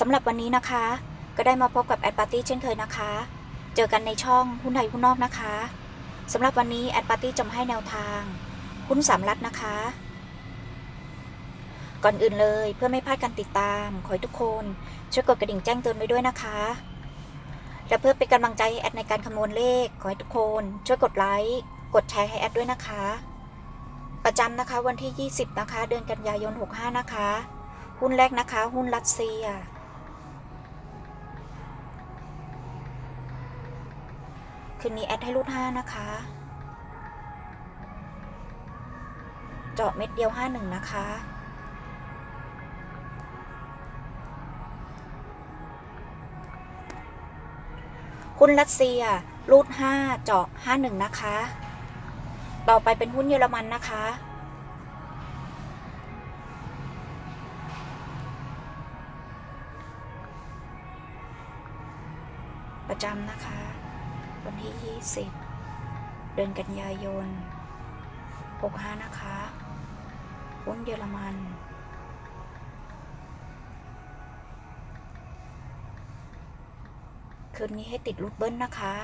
สำหรับวันนี้นะคะ ก็ได้มาพบกับแอดปาร์ตี้เช่นเคยนะคะ เจอกันในช่องหุ้นไทยหุ้นนอกนะคะสำหรับวันนี้แอดปาร์ตี้จะมาให้แนวทางหุ้นสามรัฐนะคะ ก่อนอื่นเลยเพื่อไม่พลาดการติดตาม ขอให้ทุกคนช่วยกดกระดิ่งแจ้งเตือนไว้ด้วยนะคะ และเพื่อเป็นกำลังใจแอดในการคำนวณเลข ขอให้ทุกคนช่วยกดไลค์กดแชร์ให้แอดด้วยนะคะ ประจำนะคะวันที่ 20 นะคะ เดือนกันยายน 65 นะคะ หุ้นแรกนะคะ หุ้นรัสเซีย คืนนี้แอดให้รูด5นะคะ เจาะเม็ดเดียว51นะคะ หุ้นรัสเซียรูด5เจาะ51นะคะ ต่อไปเป็นหุ้นเยอรมันนะคะประจำนะคะ วันที่ 20 เดือนกันยายน 65 นะคะหุ้นเยอรมันคืนนี้ให้ติดรูดเบิ้ลนะคะ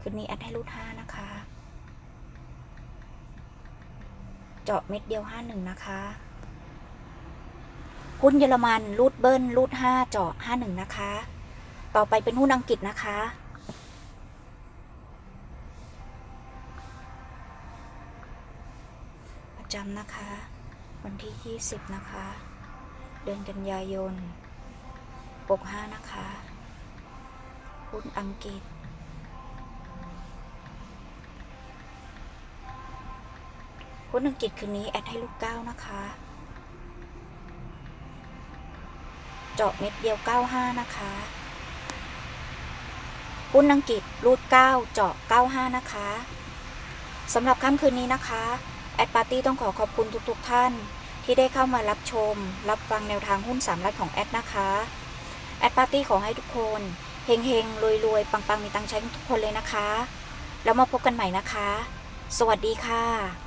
คืนนี้แอดให้รูดห้านะคะ เจาะเม็ดเดียวห้าหนึ่งนะคะ หุ้นเยอรมันรูดเบิ้ลรูดห้าเจาะห้าหนึ่งนะคะ ต่อไปเป็นหุ้นอังกฤษนะคะ ประจำนะคะ วันที่ 20 นะคะ เดือนกันยายน65นะคะ หุ้นอังกฤษหุ้นอังกฤษคืนนี้แอดให้ลูกเก้านะคะ เจาะเม็ดเดียว 95 นะคะหุ้นอังกฤษรูด 9 เจาะ 95 นะคะสำหรับค่ำคืนนี้นะคะ แอดปาร์ตี้ต้องขอขอบคุณทุกๆทท่าน ที่ได้เข้ามารับชม รับฟังแนวทางหุ้นสามรัฐของแอดนะคะ แอดปาร์ตี้ขอให้ทุกคนเฮงเฮงรวยรวยๆปังปังๆมีตังใช้ทุกคนเลยนะคะ แล้วมาพบกันใหม่นะคะ สวัสดีค่ะ